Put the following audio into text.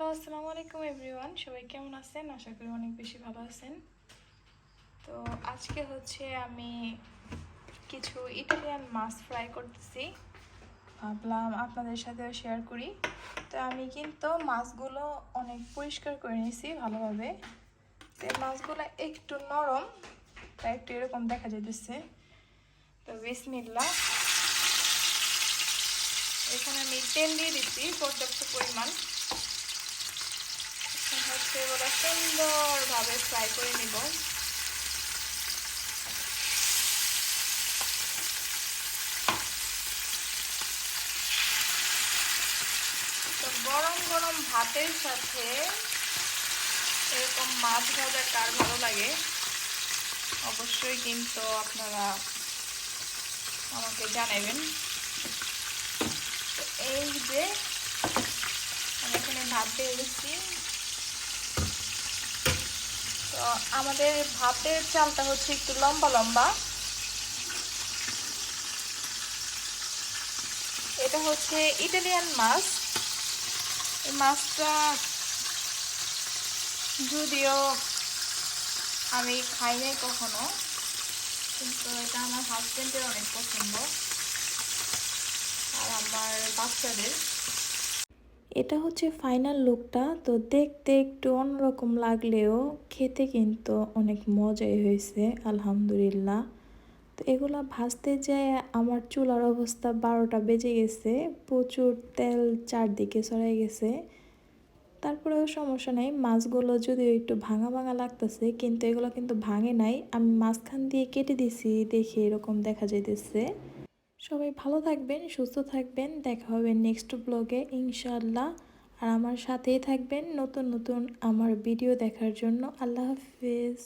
Hello, আসসালামু আলাইকুম everyone. সবাই কেমন আছেন? আশা করি অনেক বেশি ভালো আছেন। তো আজকে হচ্ছে আমি কিছু ইটালিয়ান মাছ ফ্রাই করতেছি। ভাবলাম আপনাদের সাথেও শেয়ার করি। তো আমি কিন্তু মাছগুলো অনেক পরিষ্কার করে নিয়েছি ভালোভাবে। তো মাছগুলো একটু নরম, তাই একটু এরকম দেখা যাইতেছে। তো বিসমিল্লা এখানে আমি তেল দিয়ে দিচ্ছি পর্যাপ্ত পরিমাণ। এগুলো সুন্দরভাবে ফ্রাই করে নিব। তো গরম গরম ভাতের সাথে এরকম মাছ ভাজা কার ভালো লাগে? অবশ্যই কিন্তু আপনারা আমাকে জানাবেন। এই যে, আমি এখানে ভাত দিয়ে দিচ্ছি। আমাদের ভাতের চালটা হচ্ছে একটু লম্বা লম্বা। এটা হচ্ছে ইটালিয়ান মাছ। এই মাছটা যদিও আমি খাই নাই কখনো, কিন্তু এটা আমার হাজবেন্ডের অনেক পছন্দ। আর আমার বাচ্চাদের। এটা হচ্ছে ফাইনাল লুকটা তো দেখতে একটু অন্যরকম লাগলেও খেতে কিন্তু অনেক মজাই হয়েছে, আলহামদুলিল্লাহ। তো এগুলো ভাজতে যেয়ে আমার চুলার অবস্থা বারোটা বেজে গেছে, প্রচুর তেল চারদিকে ছড়াই গেছে। তারপরেও সমস্যা নেই, মাছগুলো যদিও একটু ভাঙা ভাঙা লাগতেছে, কিন্তু এগুলো কিন্তু ভাঙে নাই। আমি মাঝখান দিয়ে কেটে দিছি, দেখে এরকম দেখা যাইতেছে। সবাই ভালো থাকবেন, সুস্থ থাকবেন। দেখা হবে নেক্সট ব্লগে ইনশাল্লাহ আর আমার সাথেই থাকবেন নতুন নতুন আমার ভিডিও দেখার জন্য। আল্লাহ হাফিজ।